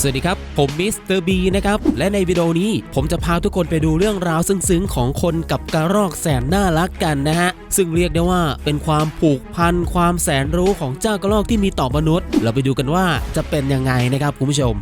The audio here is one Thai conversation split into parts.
สวัสดีครับ ผมมิสเตอร์บีนะครับ และในวิดีโอนี้ผมจะพาทุกคนไปดูเรื่องราวซึ้งๆ ของคนกับกระรอกแสนน่ารักกันนะฮะ ซึ่งเรียกได้ว่าเป็นความผูกพันความแสนรู้ของเจ้ากระรอกที่มีต่อมนุษย์ เราไปดูกันว่าจะเป็นยังไงนะครับคุณผู้ชม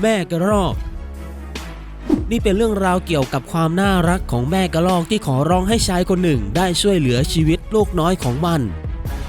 แม่กระรอกนี่เป็นเรื่องราวเกี่ยวกับความน่ารักของแม่กระรอกที่ขอร้องให้ชายคนหนึ่งได้ช่วยเหลือชีวิตลูกน้อยของมัน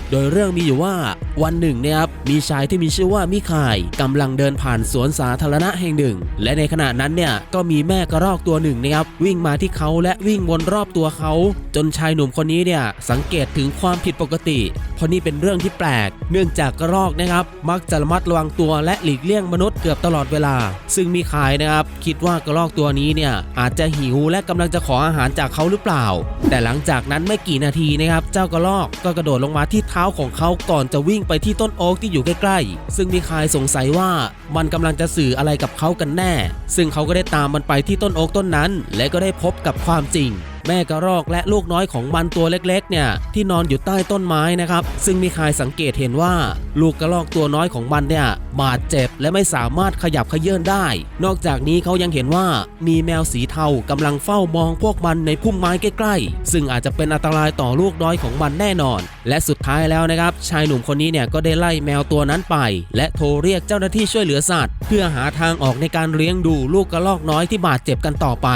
โดยเรื่องมีอยู่ว่าวันหนึ่งเนี่ยครับมีชายที่มีชื่อว่ามิคายกำลังเดินผ่านสวนสาธารณะแห่งหนึ่ง และในขณะนั้นเนี่ยก็มีแม่กระรอกตัวหนึ่งนะครับวิ่งมาที่เขาและวิ่งวนรอบตัวเขา จนชายหนุ่มคนนี้เนี่ยสังเกตถึงความผิดปกติ เพราะนี่เป็นเรื่องที่แปลก เนื่องจากกระรอกนะครับมักจะระมัดระวังตัวและหลีกเลี่ยงมนุษย์เกือบตลอดเวลา ซึ่งมิคายนะครับคิดว่ากระรอกตัวนี้เนี่ยอาจจะหิวและกำลังจะขออาหารจากเขาหรือเปล่า แต่หลังจากนั้นไม่กี่นาทีนะครับเจ้ากระรอกก็กระโดดลงมาที่เท้าของเขาก่อนจะวิ่งไปที่ต้นโอ๊กที่อยู่ใกล้ๆ ซึ่งมีคายสงสัยว่ามันกำลังจะสื่ออะไรกับเขากันแน่ ซึ่งเขาก็ได้ตามมันไปที่ต้นโอ๊กต้นนั้น และก็ได้พบกับความจริง แม่กระรอกและลูกน้อยของมันตัวเล็กๆเนี่ยที่นอนอยู่ใต้ต้นไม้นะครับซึ่งมิคายสังเกตเห็นว่า ลูกกระรอกตัวน้อยของมันเนี่ยบาดเจ็บและไม่สามารถขยับเขยื่อนได้ นอกจากนี้เขายังเห็นว่ามีแมวสีเทากำลังเฝ้ามองพวกมันในพุ่มไม้ใกล้ๆ ซึ่งอาจจะเป็นอันตรายต่อลูกน้อยของมันแน่นอน และสุดท้ายแล้วนะครับ ชายหนุ่มคนนี้เนี่ยก็ได้ไล่แมวตัวนั้นไป และโทรเรียกเจ้าหน้าที่ช่วยเหลือสัตว์ เพื่อหาทางออกในการเลี้ยงดูลูกกระรอกน้อยที่บาดเจ็บกันต่อไป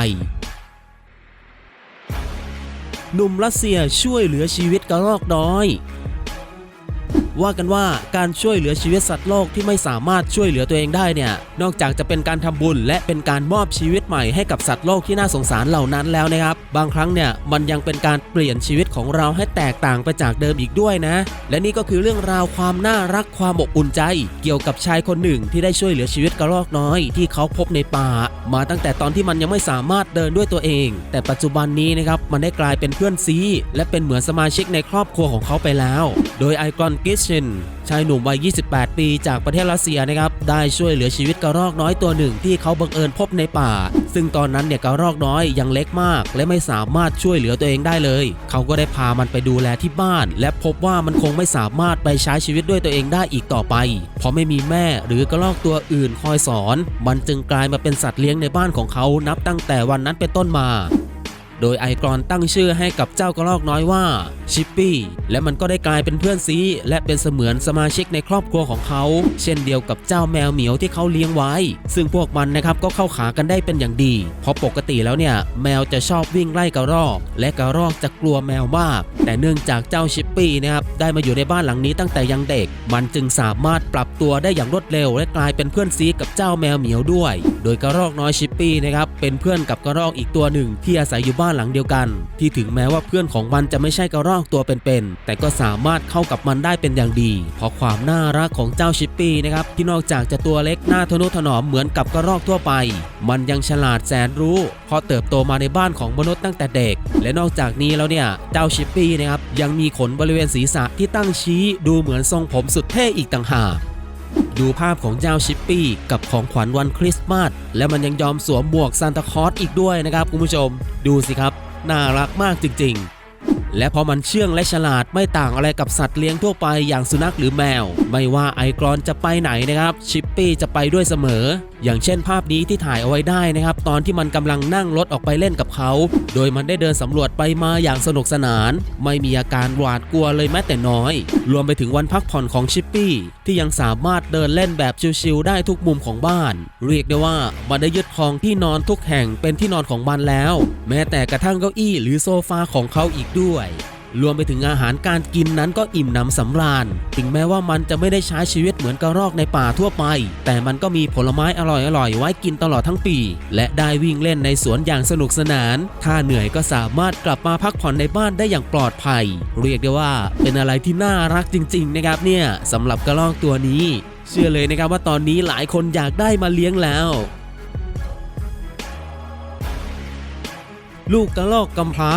หนุ่มรัสเซียช่วยเหลือชีวิตกระรอกน้อย ว่ากันว่าการช่วยเหลือชีวิตสัตว์โลกที่ไม่สามารถช่วยเหลือตัวเองได้เนี่ย นอกจากจะเป็นการทำบุญ และเป็นการมอบชีวิตใหม่ให้กับสัตว์โลกที่น่าสงสารเหล่านั้นแล้วนะครับ บางครั้งเนี่ยมันยังเป็นการเปลี่ยนชีวิตของเราให้แตกต่างไปจากเดิมอีกด้วยนะ และนี่ก็คือเรื่องราวความน่ารักความอบอุ่นใจ เกี่ยวกับชายคนหนึ่งที่ได้ช่วยเหลือชีวิตกระรอกน้อยที่เขาพบในป่า มาตั้งแต่ตอนที่มันยังไม่สามารถเดินด้วยตัวเอง แต่ปัจจุบันนี้นะครับมันได้กลายเป็นเพื่อนซีและเป็นเหมือนสมาชิกในครอบครัวของเขาไปแล้ว โดยไอกรอนกิชชนชายหนุ่มวัย 28 ปีจากประเทศรัสเซียนะครับ ได้ช่วยเหลือชีวิตกระรอกน้อยตัวหนึ่งที่เขาบังเอิญพบในป่า ซึ่งตอนนั้นเนี่ยกระรอกน้อยยังเล็กมาก และไม่สามารถช่วยเหลือตัวเองได้เลย เขาก็ได้พามันไปดูแลที่บ้าน และพบว่ามันคงไม่สามารถไปใช้ชีวิตด้วยตัวเองได้อีกต่อไป เพราะไม่มีแม่หรือกระรอกตัวอื่นคอยสอน มันจึงกลายมาเป็นสัตว์เลี้ยงในบ้านของเขานับตั้งแต่วันนั้นเป็นต้นมา โดยไอกรอนตั้งชื่อให้กับเจ้ากระรอกน้อยว่าชิปปี้และมันก็ได้กลายเป็นเพื่อนซีและเป็นเสมือนสมาชิกในครอบครัวของเขา เช่นเดียวกับเจ้าแมวเหมียวที่เขาเลี้ยงไว้ ซึ่งพวกมันนะครับก็เข้าขากันได้เป็นอย่างดี เพราะปกติแล้วเนี่ยแมวจะชอบวิ่งไล่กระรอก และกระรอกจะกลัวแมวมาก แต่เนื่องจากเจ้าชิปปี้นะครับได้มาอยู่ในบ้านหลังนี้ตั้งแต่ยังเด็ก มันจึงสามารถปรับตัวได้อย่างรวดเร็ว และกลายเป็นเพื่อนซีกับเจ้าแมวเหมียวด้วย โดยกระรอกน้อยชิ ปปี้นะครับเป็นเพื่อนกับกระรอกอีกตัวหนึ่งที่อาศัยอยู่บ้านหลังเดียวกัน ที่ถึงแม้ว่าเพื่อนของมันจะไม่ใช่กระรอกตัวเป็นๆแต่ก็สามารถเข้ากับมันได้เป็นอย่างดี เพราะความน่ารักของเจ้าชิปปี้นะครับที่นอกจากจะตัวเล็กหน้าทนุถนอมเหมือนกับกระรอกทั่วไป มันยังฉลาดแสนรู้เพราะเติบโตมาในบ้านของมนุษย์ตั้งแต่เด็ก และนอกจากนี้แล้วเนี่ยเจ้าชิปปี้นะครับยังมีขนบริเวณศีรษะที่ตั้งชี้ดูเหมือนทรงผมสุดเท่อีกต่างหาก ดูภาพของเจ้าชิปปี้กับของขวัญวันคริสต์มาสและมันยังยอมสวมหมวกซานตาคลอสอีกด้วยนะครับคุณผู้ชม ดูสิครับ น่ารักมากจริงๆ และเพราะมันเชื่องและฉลาดไม่ต่างอะไรกับสัตว์เลี้ยงทั่วไปอย่างสุนัขหรือแมว ไม่ว่าไอกรอนจะไปไหนนะครับ ชิปปี้จะไปด้วยเสมออย่างเช่นภาพนี้ที่ถ่ายเอาไว้ได้นะครับ ตอนที่มันกำลังนั่งรถออกไปเล่นกับเขา โดยมันได้เดินสำรวจไปมาอย่างสนุกสนาน ไม่มีอาการหวาดกลัวเลยแม้แต่น้อย รวมไปถึงวันพักผ่อนของชิปปี้ ที่ยังสามารถเดินเล่นแบบชิลๆได้ทุกมุมของบ้าน เรียกได้ว่ามันได้ยึดครองที่นอนทุกแห่งเป็นที่นอนของมันแล้ว แม้แต่กระทั่งเก้าอี้หรือโซฟาของเขาอีกด้วย รวมไปถึงอาหารการกินนั้นก็อิ่มหนำสำราญ ถึงแม้ว่ามันจะไม่ได้ใช้ชีวิตเหมือนกระรอกในป่าทั่วไป แต่มันก็มีผลไม้อร่อยๆ ไว้กินตลอดทั้งปี และได้วิ่งเล่นในสวนอย่างสนุกสนาน ถ้าเหนื่อยก็สามารถกลับมาพักผ่อนในบ้านได้อย่างปลอดภัย เรียกได้ว่าเป็นอะไรที่น่ารักจริง ๆ นะครับเนี่ยสำหรับกระรอกตัวนี้ เชื่อเลยนะครับว่าตอนนี้หลายคนอยากได้มาเลี้ยงแล้วลูกกระรอกกำพร้า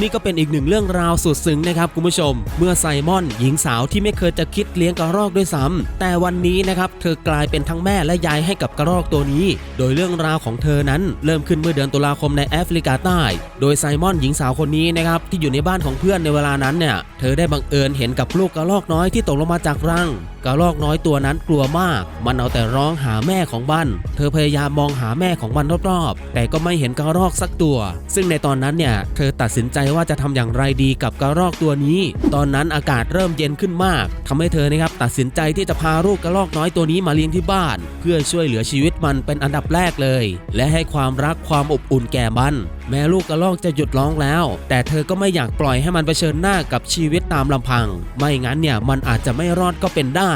นี่ก็เป็นอีกหนึ่งเรื่องราวสุดซึ้งนะครับคุณผู้ชม เมื่อไซมอน หญิงสาวที่ไม่เคยจะคิดเลี้ยงกระรอกด้วยซ้ำแต่วันนี้นะครับเธอกลายเป็นทั้งแม่และยายให้กับกระรอกตัวนี้ โดยเรื่องราวของเธอนั้นเริ่มขึ้นเมื่อเดือนตุลาคมในแอฟริกาใต้ โดยไซมอนหญิงสาวคนนี้นะครับที่อยู่ในบ้านของเพื่อนในเวลานั้นเนี่ยเธอได้บังเอิญเห็นกับลูกกระรอกน้อยที่ตกลงมาจากรังกระรอกน้อยตัวนั้นกลัวมาก มันเอาแต่ร้องหาแม่ของมัน เธอพยายามมองหาแม่ของมันรอบๆ แต่ก็ไม่เห็นกระรอกสักตัว ซึ่งในตอนนั้นเนี่ยเธอตัดสินใจว่าจะทำอย่างไรดีกับกระรอกตัวนี้ ตอนนั้นอากาศเริ่มเย็นขึ้นมากทำให้เธอนะครับตัดสินใจที่จะพาลูกกระรอกน้อยตัวนี้มาเลี้ยงที่บ้าน เพื่อช่วยเหลือชีวิตมันเป็นอันดับแรกเลย และให้ความรักความอบอุ่นแก่มันแม้ลูกกระรอกจะหยุดร้องแล้ว แต่เธอก็ไม่อยากปล่อยให้มันเผชิญหน้ากับชีวิตตามลำพัง ไม่งั้นเนี่ยมันอาจจะไม่รอดก็เป็นได้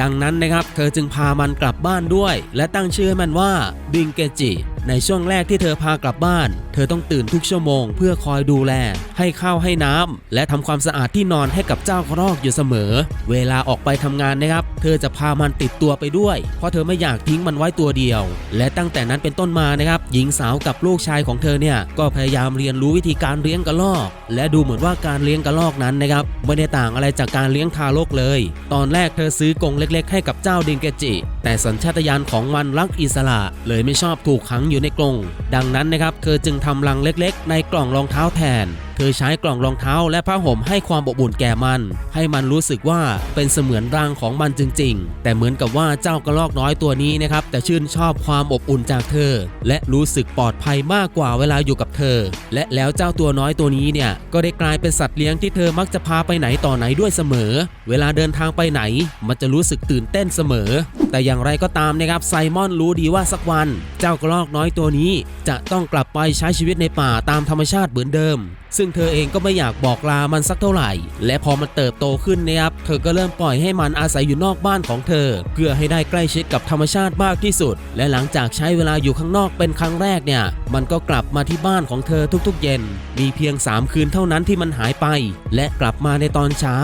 ดังนั้นนะครับ เธอจึงพามันกลับบ้านด้วย และตั้งชื่อให้มันว่าบิงเกจิ ในช่วงแรกที่เธอพากลับบ้าน เธอต้องตื่นทุกชั่วโมง เพื่อคอยดูแล ให้ข้าวให้น้ำและทำความสะอาดที่นอนให้กับเจ้ากระรอกอยู่เสมอ เวลาออกไปทำงานนะครับ เธอจะพามันติดตัวไปด้วย เพราะเธอไม่อยากทิ้งมันไว้ตัวเดียว และตั้งแต่นั้นเป็นต้นมานะครับ หญิงสาวกับลูกชายของเธอเนี่ยก็พยายามเรียนรู้วิธีการเลี้ยงกระรอก และดูเหมือนว่าการเลี้ยงกระรอกนั้นนะครับไม่ได้ต่างอะไรจากการเลี้ยงทารกเลย ตอนแรกเธอซื้อกรงเล็ก ๆ ให้กับเจ้าดิงเกจิ แต่สัญชาตญาณของมันรักอิสระ เลยไม่ชอบถูกขังอยู่อยู่ในกรงดังนั้นนะครับเธอจึงทำรังเล็กๆ ในกล่องรองเท้าแทน เธอใช้กล่องรองเท้าและผ้าห่มให้ความอบอุ่นแก่มัน ให้มันรู้สึกว่าเป็นเสมือนร่างของมันจริง ๆ แต่เหมือนกับว่าเจ้ากระรอกน้อยตัวนี้นะครับแต่ชื่นชอบความอบอุ่นจากเธอ และรู้สึกปลอดภัยมากกว่าเวลาอยู่กับเธอ และแล้วเจ้าตัวน้อยตัวนี้เนี่ยก็ได้กลายเป็นสัตว์เลี้ยงที่เธอมักจะพาไปไหนต่อไหนด้วยเสมอ เวลาเดินทางไปไหน มันจะรู้สึกตื่นเต้นเสมอ แต่อย่างไรก็ตามนะครับไซมอนรู้ดีว่าสักวัน เจ้ากระรอกน้อยตัวนี้ จะต้องกลับไปใช้ชีวิตในป่าตามธรรมชาติเหมือนเดิม ซึ่งเธอเองก็ไม่อยากบอกลามันสักเท่าไหร่ และพอมันเติบโตขึ้นนะครับเธอก็เริ่มปล่อยให้มันอาศัยอยู่นอกบ้านของเธอ เพื่อให้ได้ใกล้ชิดกับธรรมชาติมากที่สุด และหลังจากใช้เวลาอยู่ข้างนอกเป็นครั้งแรกเนี่ย มันก็กลับมาที่บ้านของเธอทุกๆ เย็น มีเพียง 3 คืนเท่านั้นที่มันหายไป และกลับมาในตอนเช้า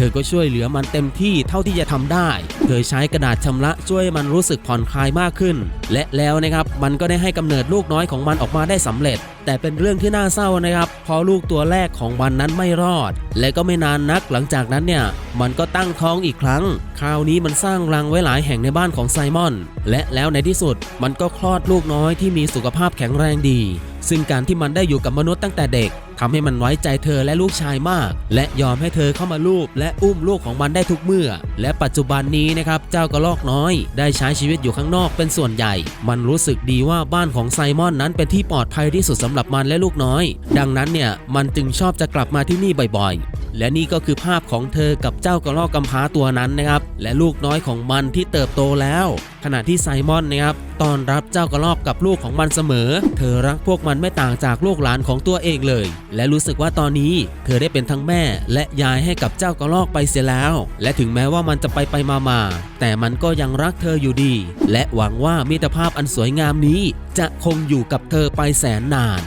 ธอก็ช่วยเหลือมันเต็มที่เท่าที่จะทำได้เธอใช้กระดาษชำระช่วยมันรู้สึกผ่อนคลายมากขึ้น และแล้วนะครับมันก็ได้ให้กำเนิดลูกน้อยของมันออกมาได้สำเร็จ แต่เป็นเรื่องที่น่าเศร้านะครับพอลูกตัวแรกของมันนั้นไม่รอด และก็ไม่นานนักหลังจากนั้นเนี่ยมันก็ตั้งท้องอีกครั้ง คราวนี้มันสร้างรังไว้หลายแห่งในบ้านของไซมอน และแล้วในที่สุดมันก็คลอดลูกน้อยที่มีสุขภาพแข็งแรงดี ซึ่งการที่มันได้อยู่กับมนุษย์ตั้งแต่เด็ก ทำให้มันไว้ใจเธอและลูกชายมาก และยอมให้เธอเข้ามาลูบและอุ้มลูกของมันได้ทุกเมื่อ และปัจจุบันนี้นะครับเจ้ากระรอกน้อย ได้ใช้ชีวิตอยู่ข้างนอกเป็นส่วนใหญ่ มันรู้สึกดีว่าบ้านของไซมอนนั้นเป็นที่ปลอดภัยที่สุดสำหรับมันและลูกน้อย ดังนั้นเนี่ยมันจึงชอบจะกลับมาที่นี่บ่อยๆ และนี่ก็คือภาพของเธอกับเจ้ากระรอกกำพร้าตัวนั้นนะครับ และลูกน้อยของมันที่เติบโตแล้ว ขณะที่ไซมอนนะครับต้อนรับเจ้ากระรอกกับลูกของมันเสมอ เธอรักพวกมันไม่ต่างจากลูกหลานของตัวเองเลยและรู้สึกว่าตอนนี้เธอได้เป็นทั้งแม่ และยายให้กับเจ้ากระรอกไปเสียแล้ว และถึงแม้ว่ามันจะไปไปมามาแต่มันก็ยังรักเธออยู่ดี และหวังว่ามิตรภาพอันสวยงามนี้ จะคงอยู่กับเธอไปแสนนาน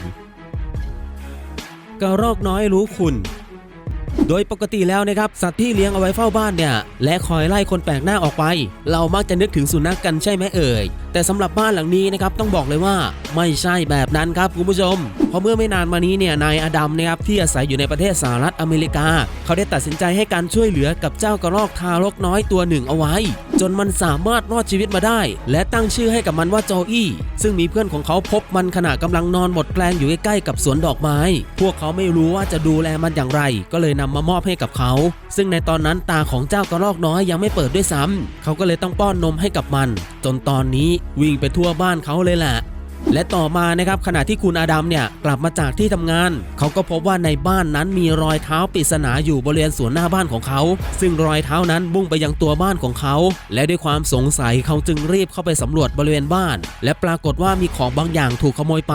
กระรอกน้อยรู้คุณโดยปกติแล้วนะครับสัตว์ที่เลี้ยงเอาไว้เฝ้าบ้านเนี่ย และคอยไล่คนแปลกหน้าออกไป เรามักจะนึกถึงสุนัขกกันใช่ไหมเอ่ย แต่สำหรับบ้านหลังนี้นะครับต้องบอกเลยว่าไม่ใช่แบบนั้นครับคุณผู้ชม เพราะเมื่อไม่นานมานี้เนี่ยนายอดัมนะครับที่อาศัยอยู่ในประเทศสหรัฐอเมริกา เขาได้ตัดสินใจให้การช่วยเหลือกับเจ้ากระรอกทารกน้อยตัวหนึ่งเอาไว้ จนมันสามารถรอดชีวิตมาได้ และตั้งชื่อให้กับมันว่าโจอี้ซึ่งมีเพื่อนของเขาพบมันขณะกำลังนอนหมดแรงอยู่ใกล้ๆกับสวนดอกไม้ พวกเขาไม่รู้ว่าจะดูแลมันอย่างไร ก็เลยนำมามอบให้กับเขา ซึ่งในตอนนั้นตาของเจ้ากระรอกน้อยยังไม่เปิดด้วยซ้ำเขาก็เลยต้องป้อนนมให้กับมัน จนตอนนี้วิ่งไปทั่วบ้านเขาเลยแหละและต่อมานะครับขณะที่คุณอาดัมเนี่ยกลับมาจากที่ทำงาน เขาก็พบว่าในบ้านนั้นมีรอยเท้าปริศนาอยู่บริเวณสวนหน้าบ้านของเขา ซึ่งรอยเท้านั้นบุ้งไปยังตัวบ้านของเขา และด้วยความสงสัยเขาจึงรีบเข้าไปสำรวจบริเวณบ้าน และปรากฏว่ามีของบางอย่างถูกขโมยไป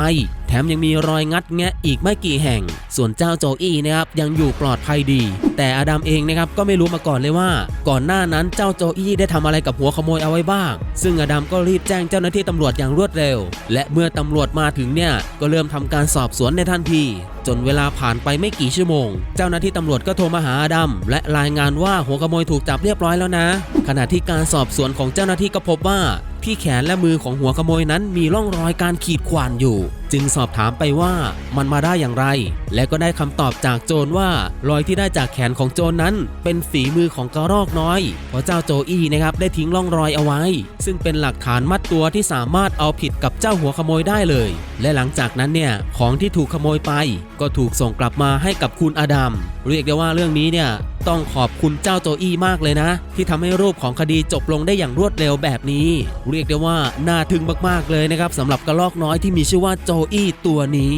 แถมยังมีรอยงัดแงะอีกไม่กี่แห่ง ส่วนเจ้าโจอี้นะครับยังอยู่ปลอดภัยดี แต่อดัมเองนะครับก็ไม่รู้มาก่อนเลยว่า ก่อนหน้านั้นเจ้าโจอี้ได้ทำอะไรกับหัวขโมยเอาไว้บ้าง ซึ่งอดัมก็รีบแจ้งเจ้าหน้าที่ตำรวจอย่างรวดเร็ว และเมื่อตำรวจมาถึงเนี่ยก็เริ่มทำการสอบสวนในทันที จนเวลาผ่านไปไม่กี่ชั่วโมง เจ้าหน้าที่ตำรวจก็โทรมาหาอดัมและรายงานว่าหัวขโมยถูกจับเรียบร้อยแล้วนะ ขณะที่การสอบสวนของเจ้าหน้าที่ก็พบว่าที่แขนและมือของหัวขโมยนั้นมีร่องรอยการขีดข่วนอยู่ จึงสอบถามไปว่ามันมาได้อย่างไร และก็ได้คำตอบจากโจรว่า รอยที่ได้จากแขนของโจรนั้น เป็นฝีมือของกระรอกน้อยเพราะเจ้าโจอี้นะครับได้ทิ้งร่องรอยเอาไว้ ซึ่งเป็นหลักฐานมัดตัวที่สามารถเอาผิดกับเจ้าหัวขโมยได้เลย และหลังจากนั้นเนี่ยของที่ถูกขโมยไป ก็ถูกส่งกลับมาให้กับคุณอดัม เรียกได้ว่าเรื่องนี้เนี่ยต้องขอบคุณเจ้าโจอี้มากเลยนะ ที่ทำให้รูปของคดีจบลงได้อย่างรวดเร็วแบบนี้ เรียกได้ว่าน่าทึ่งมากๆเลยนะครับสำหรับกระรอกน้อยที่มีชื่อว่าโจอี้ตัวนี้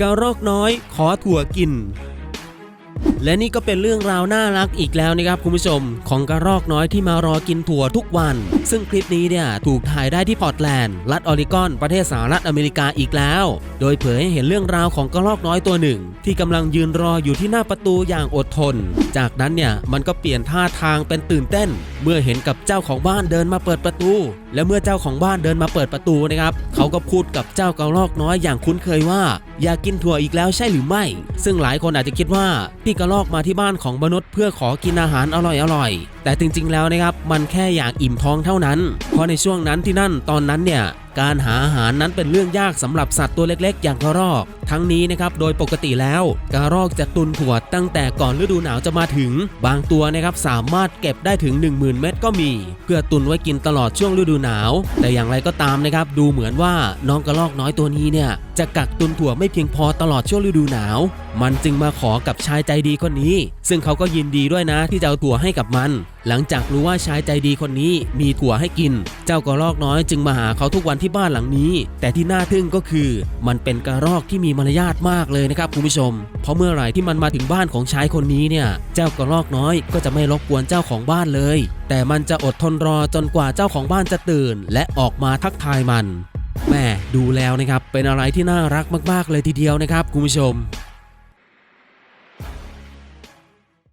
กระรอกน้อยขอถั่วกิน และนี่ก็เป็นเรื่องราวน่ารักอีกแล้วนะครับคุณผู้ชม ของกระรอกน้อยที่มารอกินถั่วทุกวัน ซึ่งคลิปนี้เนี่ยถูกถ่ายได้ที่พอร์ตแลนด์รัฐออริกอนประเทศสหรัฐอเมริกาอีกแล้ว โดยเผยให้เห็นเรื่องราวของกระรอกน้อยตัวหนึ่ง ที่กำลังยืนรออยู่ที่หน้าประตูอย่างอดทน จากนั้นเนี่ยมันก็เปลี่ยนท่าทางเป็นตื่นเต้น เมื่อเห็นกับเจ้าของบ้านเดินมาเปิดประตู และเมื่อเจ้าของบ้านเดินมาเปิดประตูนะครับเขาก็พูดกับเจ้ากระรอกน้อยอย่างคุ้นเคยว่า อยากกินถั่วอีกแล้วใช่หรือไม่ ซึ่งหลายคนอาจจะคิดว่าพี่กระลอกมาที่บ้านของมนุษย์เพื่อขอกินอาหารอร่อยๆ แต่จริงๆแล้วนะครับมันแค่อยากอิ่มท้องเท่านั้น เพราะในช่วงนั้นที่นั่นตอนนั้นเนี่ย การหาอาหารนั้นเป็นเรื่องยากสำหรับสัตว์ตัวเล็กๆ อย่างกระรอก ทั้งนี้นะครับโดยปกติแล้วกระรอกจะตุนถั่วตั้งแต่ก่อนฤดูหนาวจะมาถึง บางตัวนะครับสามารถเก็บได้ถึง 10,000 เม็ดก็มี เพื่อตุนไว้กินตลอดช่วงฤดูหนาว แต่อย่างไรก็ตามนะครับดูเหมือนว่าน้องกระรอกน้อยตัวนี้เนี่ยจะกักตุนถั่วไม่เพียงพอตลอดช่วงฤดูหนาว มันจึงมาขอกับชายใจดีคนนี้ ซึ่งเขาก็ยินดีด้วยนะที่จะเอาถั่วให้กับมัน หลังจากรู้ว่าชายใจดีคนนี้มีถั่วให้กิน เจ้ากระรอกน้อยจึงมาหาเขาทุกวันที่บ้านหลังนี้ แต่ที่น่าทึ่งก็คือ มันเป็นกระรอกที่มีมารยาทมากเลยนะครับคุณผู้ชม เพราะเมื่อไหร่ที่มันมาถึงบ้านของชายคนนี้เนี่ย เจ้ากระรอกน้อยก็จะไม่รบกวนเจ้าของบ้านเลย แต่มันจะอดทนรอจนกว่าเจ้าของบ้านจะตื่น และออกมาทักทายมันแม่ดูแล้วนะครับเป็นอะไรที่น่ารักมากๆเลยทีเดียวนะครับคุณผู้ชม